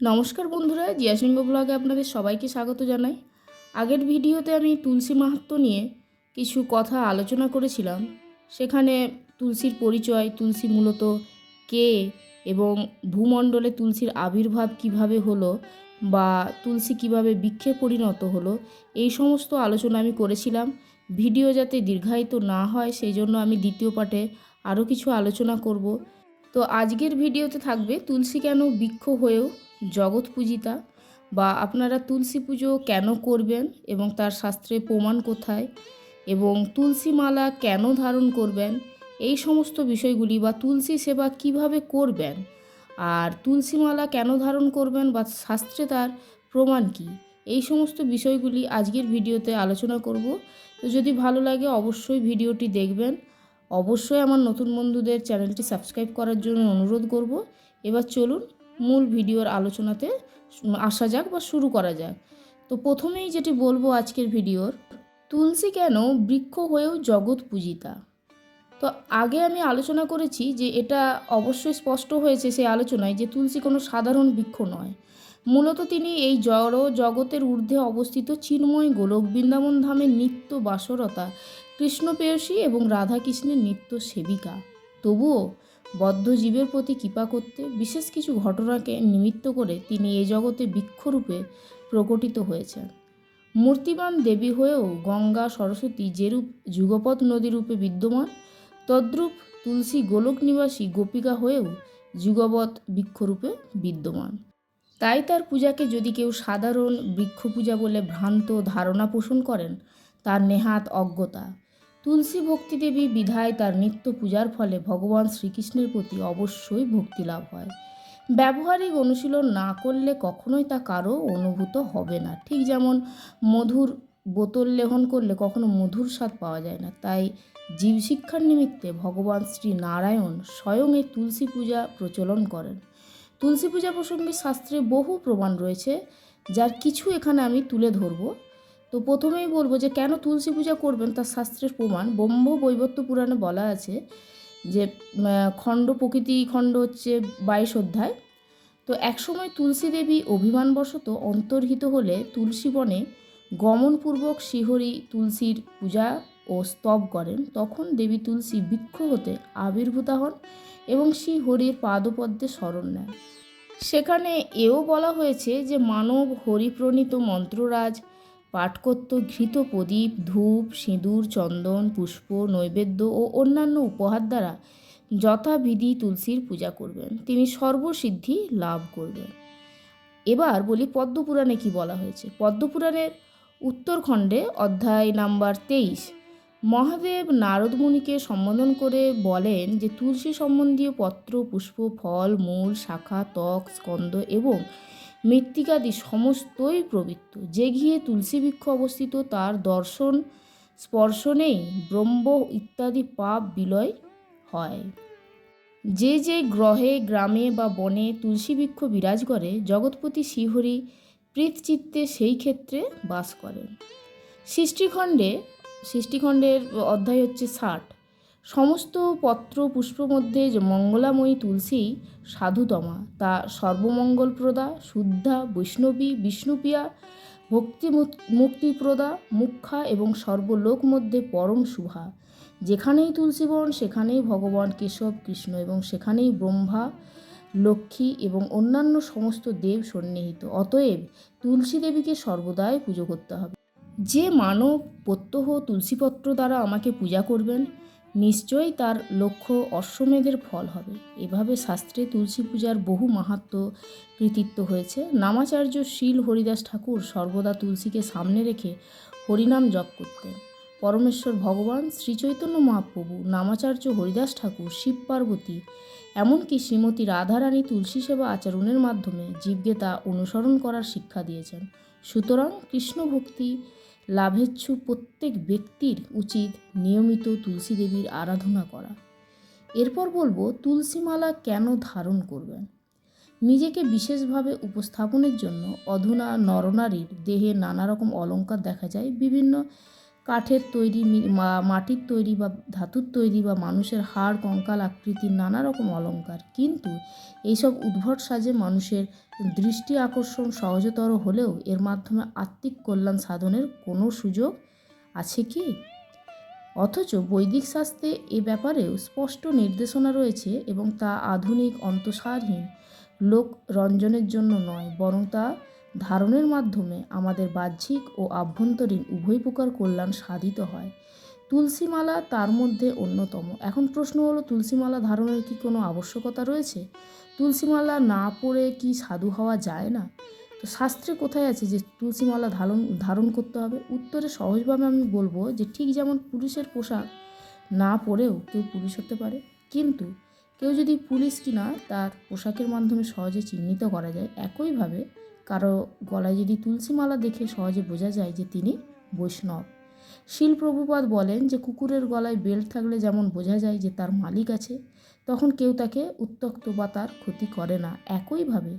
নমস্কার বন্ধুরা, জিয়াসিংহ ব্লগে আপনাদের সবাইকে স্বাগত জানাই। আগের ভিডিওতে আমি তুলসী মাহাত্ম্য নিয়ে কিছু কথা আলোচনা করেছিলাম। সেখানে তুলসীর পরিচয়, তুলসী মূলত কে এবং ভূমণ্ডলে তুলসীর আবির্ভাব কীভাবে হলো বা তুলসী কীভাবে বৃক্ষে পরিণত হলো, এই সমস্ত আলোচনা আমি করেছিলাম। ভিডিও যাতে দীর্ঘায়িত না হয়, সেই জন্য আমি দ্বিতীয় পার্টে আরও কিছু আলোচনা করব। তো আজকের ভিডিওতে থাকবে, তুলসী কেন বৃক্ষ হয়েও জগৎ পূজিতা বা আপনারা তুলসী পুজো কেন করবেন এবং তার শাস্ত্রে প্রমাণ কোথায় এবং তুলসী মালা কেন ধারণ করবেন, এই সমস্ত বিষয়গুলি বা তুলসী সেবা কীভাবে করবেন আর তুলসী মালা কেন ধারণ করবেন বা শাস্ত্রে তার প্রমাণ কি, এই সমস্ত বিষয়গুলি আজকের ভিডিওতে আলোচনা করব। তো যদি ভালো লাগে অবশ্যই ভিডিওটি দেখবেন। অবশ্যই আমার নতুন বন্ধুদের চ্যানেলটি সাবস্ক্রাইব করার জন্য অনুরোধ করব। এবার চলুন মূল ভিডিওর আলোচনাতে আসা যাক বা শুরু করা যাক। তো প্রথমেই যেটি বলব আজকের ভিডিওর, তুলসী কেন বৃক্ষ হয়েও জগৎ পূজিতা? তো আগে আমি আলোচনা করেছি যে এটা অবশ্যই স্পষ্ট হয়েছে সেই আলোচনায় যে তুলসী কোনো সাধারণ বৃক্ষ নয়। মূলত তিনি এই জড় জগতের ঊর্ধ্বে অবস্থিত চিন্ময় গোলক বৃন্দাবন ধামের নিত্য বাসরতা কৃষ্ণপেয়সী এবং রাধাকৃষ্ণের নিত্য সেবিকা। তবুও বদ্ধ জীবের প্রতি কৃপা করতে বিশেষ কিছু ঘটনাকে নিমিত্ত করে তিনি এ জগতে বৃক্ষরূপে প্রকটিত হয়েছেন। মূর্তিমান দেবী হয়েও গঙ্গা, সরস্বতী যেরূপ যুগপথ নদীরূপে বিদ্যমান, তদ্রূপ তুলসী গোলক নিবাসী গোপিকা হয়েও যুগবৎ বৃক্ষরূপে বিদ্যমান। তাই তার পূজাকে যদি কেউ সাধারণ বৃক্ষ পূজা বলে ভ্রান্ত ধারণা পোষণ করেন, তার নেহাত অজ্ঞতা। তুলসী ভক্তি দেবী বিধায় তার নিত্য পূজার ফলে ভগবান শ্রীকৃষ্ণের প্রতি অবশ্যই ভক্তি লাভ হয়। ব্যবহারিক অনুশীলন না করলে কখনোই তা কারও অনুভূত হবে না। ঠিক যেমন মধুর বোতল লেহন করলে কখনো মধুর স্বাদ পাওয়া যায় না। তাই জীবশিক্ষার নিমিত্তে ভগবান শ্রী নারায়ণ স্বয়ং এই তুলসী পূজা প্রচলন করেন। তুলসী পূজা প্রসঙ্গে শাস্ত্রে বহু প্রমাণ রয়েছে, যার কিছু এখানে আমি তুলে ধরবো। তো প্রথমেই বলব যে কেন তুলসী পূজা করবেন তার শাস্ত্রের প্রমাণ। ব্রহ্ম বৈবত্য পুরাণে বলা আছে যে খণ্ড প্রকৃতি খণ্ড হচ্ছে বাইশ অধ্যায়। তো একসময় তুলসী দেবী অভিমানবশত অন্তর্হিত হলে তুলসী বনে গমনপূর্বক শ্রীহরি তুলসীর পূজা ও স্তব করেন। তখন দেবী তুলসী বৃক্ষ হতে আবির্ভূতা হন এবং শ্রী হরির পাদপদ্মে শরণ নেন। সেখানে এও বলা হয়েছে যে, মানব হরিপ্রণীত মন্ত্ররাজ পাঠ করত ঘৃত প্রদীপ, ধূপ, সিঁদুর, চন্দন, পুষ্প, নৈবেদ্য ও অন্যান্য উপহার দ্বারা যথাবিধি তুলসীর পূজা করবেন। তিনি সর্বসিদ্ধি লাভ করবেন। এবার বলি পদ্মপুরাণে কি বলা হয়েছে? পদ্মপুরাণের উত্তরখণ্ডে অধ্যায় নাম্বার তেইশ মহাদেব নারদ মুনিকে সম্বোধন করে বলেন যে, তুলসী সম্বন্ধীয় পত্র, পুষ্প, ফল, মূল, শাখা, ত্বক স্কন্দ এবং মৃত্তিকাদি সমস্তই পবিত্র যে ঘিয়ে তুলসী বৃক্ষ অবস্থিত, তার দর্শন স্পর্শনেই ব্রহ্ম ইত্যাদি পাপ বিলয় হয়। যে যে গ্রহে, গ্রামে বা বনে তুলসী বৃক্ষ বিরাজ করে, জগৎপতি শ্রীহরি প্রীতচিত্তে সেই ক্ষেত্রে বাস করেন। সৃষ্টিখণ্ডে, সৃষ্টিখণ্ডের অধ্যায় হচ্ছে ষাট। সমস্ত পত্র পুষ্প মধ্যে যে মঙ্গলাময়ী তুলসী, সাধুতমা, তা সর্বমঙ্গলপ্রদা, শুদ্ধা, বৈষ্ণবী, বিষ্ণুপ্রিয়া ভক্তি মুক্তিপ্রদা মুখ্যা এবং সর্বলোক মধ্যে পরম শুভা। যেখানেই তুলসীবন সেখানেই ভগবান কেশব কৃষ্ণ এবং সেখানেই ব্রহ্মা, লক্ষ্মী এবং অন্যান্য সমস্ত দেব সন্নিহিত। অতএব তুলসী দেবীকে সর্বদাই পুজো করতে হবে। যে মানব প্রত্যহ তুলসীপত্র দ্বারা আমাকে পূজা করবেন নিশ্চয়ই তার লক্ষ্য অশ্বমেধের ফল হবে। এভাবে শাস্ত্রে তুলসী পূজার বহু মাহাত্ম কৃতিত্ব হয়েছে। নামাচার্য শীল হরিদাস ঠাকুর সর্বদা তুলসীকে সামনে রেখে হরিনাম জপ করতেন। পরমেশ্বর ভগবান শ্রীচৈতন্য মহাপ্রভু, নামাচার্য হরিদাস ঠাকুর, শিব পার্বতী, এমনকি শ্রীমতী রাধারানী তুলসী সেবা আচরণের মাধ্যমে জীবকে তা অনুসরণ করার শিক্ষা দিয়েছেন। সুতরাং কৃষ্ণ ভক্তি লাভেচ্ছু প্রত্যেক ব্যক্তির উচিত নিয়মিত তুলসী দেবীর আরাধনা করা। এরপর বলব তুলসী মালা কেন ধারণ করবেন? নিজেকে বিশেষভাবে উপস্থাপনের জন্য অধুনা নরনারীর দেহে নানা রকম অলঙ্কার দেখা যায়। বিভিন্ন কাঠের তৈরি মাটির তৈরি বা ধাতুর তৈরি বা মানুষের হাড়, কঙ্কাল আকৃতির নানা রকম অলংকার কিন্তু এইসব উদ্ভট সাজে মানুষের দৃষ্টি আকর্ষণ সহজতর হলেও এর মাধ্যমে আত্মিক কল্যাণ সাধনের কোনো সুযোগ আছে কি? অথচ বৈদিক শাস্ত্রে এ ব্যাপারেও স্পষ্ট নির্দেশনা রয়েছে এবং তা আধুনিক অন্তঃসারহীন লোক রঞ্জনের জন্য নয়, বরং তা ধারণের মাধ্যমে আমাদের বাহ্যিক ও আভ্যন্তরীণ উভয় প্রকার কল্যাণ সাধিত হয়। তুলসীমালা তার মধ্যে অন্যতম। এখন প্রশ্ন হলো, তুলসীমালা ধারণের কি কোনো আবশ্যকতা রয়েছে? তুলসীমালা না পড়ে কি সাধু হওয়া যায় না? তো শাস্ত্রে কোথায় আছে যে তুলসীমালা ধারণ ধারণ করতে হবে? উত্তরে সহজভাবে আমি বলব যে ঠিক যেমন পুলিশের পোশাক না পরেও কেউ পুলিশ হতে পারে। কিন্তু কেউ যদি পুলিশ কিনা, তার পোশাকের মাধ্যমে সহজে চিহ্নিত করা যায়। একইভাবে কারও গলায় যদি তুলসী মালা দেখে সহজে বোঝা যায় যে তিনি বৈষ্ণব। শিল প্রভুপাদ বলেন যে কুকুরের গলায় বেল্ট থাকলে যেমন বোঝা যায় যে তার মালিক আছে, তখন কেউ তাকে উত্তক্ত বা তার ক্ষতি করে না। একইভাবে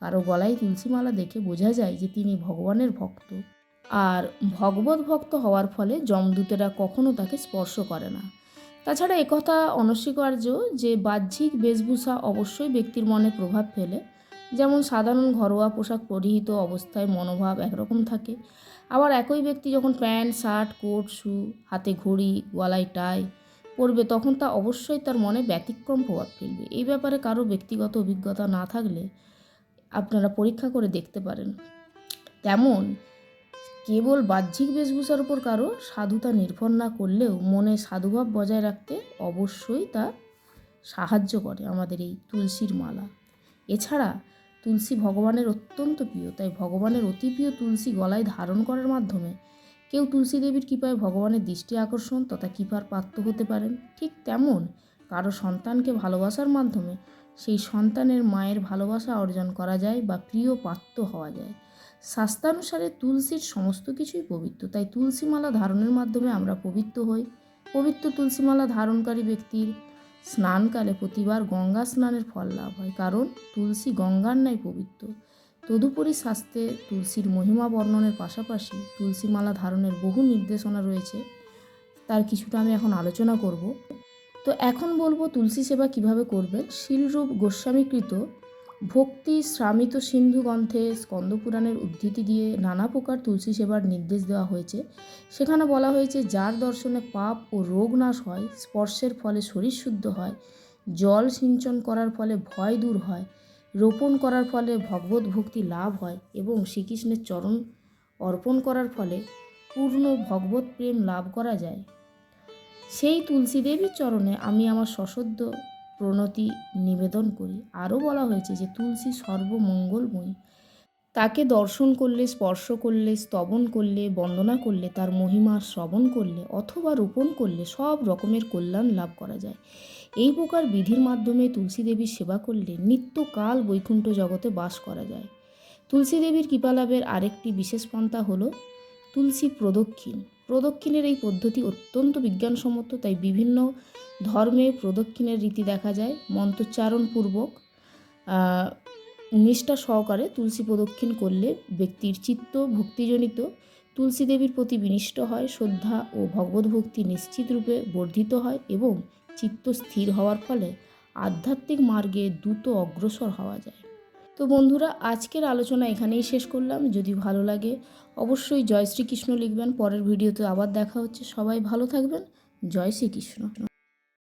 কারও গলায় তুলসী মালা দেখে বোঝা যায় যে তিনি ভগবানের ভক্ত। আর ভগবত ভক্ত হওয়ার ফলে যমদূতেরা কখনো তাকে স্পর্শ করে না। তাছাড়া একথা অনস্বীকার্য যে বাহ্যিক বেশভূষা অবশ্যই ব্যক্তির মনে প্রভাব ফেলে। যেমন সাধারণ ঘরোয়া পোশাক পরিহিত অবস্থায় মনোভাব একরকম থাকে। আবার একই ব্যক্তি যখন প্যান্ট, শার্ট, কোট, শু, হাতে ঘড়ি, গলায় টাই পরবে তখন তা অবশ্যই তার মনে ব্যতিক্রম প্রভাব ফেলবে। এই ব্যাপারে কারও ব্যক্তিগত অভিজ্ঞতা না থাকলে আপনারা পরীক্ষা করে দেখতে পারেন। তেমন কেবল বাহ্যিক বেশভূষার উপর কারও সাধুতা নির্ভর না করলেও মনে সাধুভাব বজায় রাখতে অবশ্যই তা সাহায্য করে আমাদের এই তুলসীর মালা। এছাড়া তুলসী ভগবানের অত্যন্ত প্রিয়, তাই ভগবানের অতি প্রিয় তুলসী গলায় ধারণ করার মাধ্যমে কেউ তুলসী দেবীর কৃপায় ভগবানের দৃষ্টি আকর্ষণ তথা কৃপার পাত্র হতে পারেন। ঠিক তেমন কারও সন্তানকে ভালোবাসার মাধ্যমে সেই সন্তানের মায়ের ভালোবাসা অর্জন করা যায় বা প্রিয় পাত্র হওয়া যায়। শাস্ত্রানুসারে তুলসীর সমস্ত কিছুই পবিত্র, তাই তুলসীমালা ধারণের মাধ্যমে আমরা পবিত্র হই। পবিত্র তুলসীমালা ধারণকারী ব্যক্তির স্নানকালে প্রতিবার গঙ্গা স্নানের ফল লাভ হয়, কারণ তুলসী গঙ্গার ন্যায় পবিত্র। তদুপরি শাস্ত্রে তুলসীর মহিমা বর্ণনের পাশাপাশি তুলসী মালা ধারণের বহু নির্দেশনা রয়েছে, তার কিছুটা আমি এখন আলোচনা করব। তো এখন বলব তুলসী সেবা কীভাবে করবেন। শিলরূপ গোস্বামীকৃত ভক্তি শ্রামিত সিন্ধু গ্রন্থে স্কন্দপুরাণের উদ্ধৃতি দিয়ে নানা প্রকার তুলসী সেবার নির্দেশ দেওয়া হয়েছে। সেখানে বলা হয়েছে, যার দর্শনে পাপ ও রোগ নাশ হয়, স্পর্শের ফলে শরীর শুদ্ধ হয়, জল সিঞ্চন করার ফলে ভয় দূর হয়, রোপণ করার ফলে ভগবত ভক্তি লাভ হয় এবং শ্রীকৃষ্ণের চরণ অর্পণ করার ফলে পূর্ণ ভগবত প্রেম লাভ করা যায়। সেই তুলসী দেবীর চরণে আমি আমার সশব্দ প্রণতি নিবেদন করি। আরও বলা হয়েছে যে, তুলসী সর্বমঙ্গলময়ী। তাকে দর্শন করলে, স্পর্শ করলে, স্তবন করলে, বন্দনা করলে, তার মহিমা শ্রবণ করলে, অথবা রোপণ করলে সব রকমের কল্যাণ লাভ করা যায়। এই প্রকার বিধির মাধ্যমে তুলসী দেবীর সেবা করলে নিত্যকাল বৈকুণ্ঠ জগতে বাস করা যায়। তুলসী দেবীর কৃপালাভের আরেকটি বিশেষ পন্থা হলো তুলসী প্রদক্ষিণ। প্রদক্ষিণের এই পদ্ধতি অত্যন্ত বিজ্ঞানসম্মত, তাই বিভিন্ন ধর্মে প্রদক্ষিণের রীতি দেখা যায়। মন্ত্রোচ্চারণপূর্বক নিষ্ঠা সহকারে তুলসী প্রদক্ষিণ করলে ব্যক্তির চিত্ত ভক্তিজনিত, তুলসী দেবীর প্রতি বিনিষ্ট হয়, শ্রদ্ধা ও ভগবত ভক্তি নিশ্চিত রূপে বর্ধিত হয় এবং চিত্ত স্থির হওয়ার ফলে আধ্যাত্মিক মার্গে দ্রুত অগ্রসর হওয়া যায়। তো বন্ধুরা, আজকের আলোচনা এখানেই শেষ করলাম। যদি ভালো লাগে, অবশ্যই জয় শ্রীকৃষ্ণ লিখবেন। পরের ভিডিওতে আবার দেখা হচ্ছে। সবাই ভালো থাকবেন। জয় শ্রীকৃষ্ণ।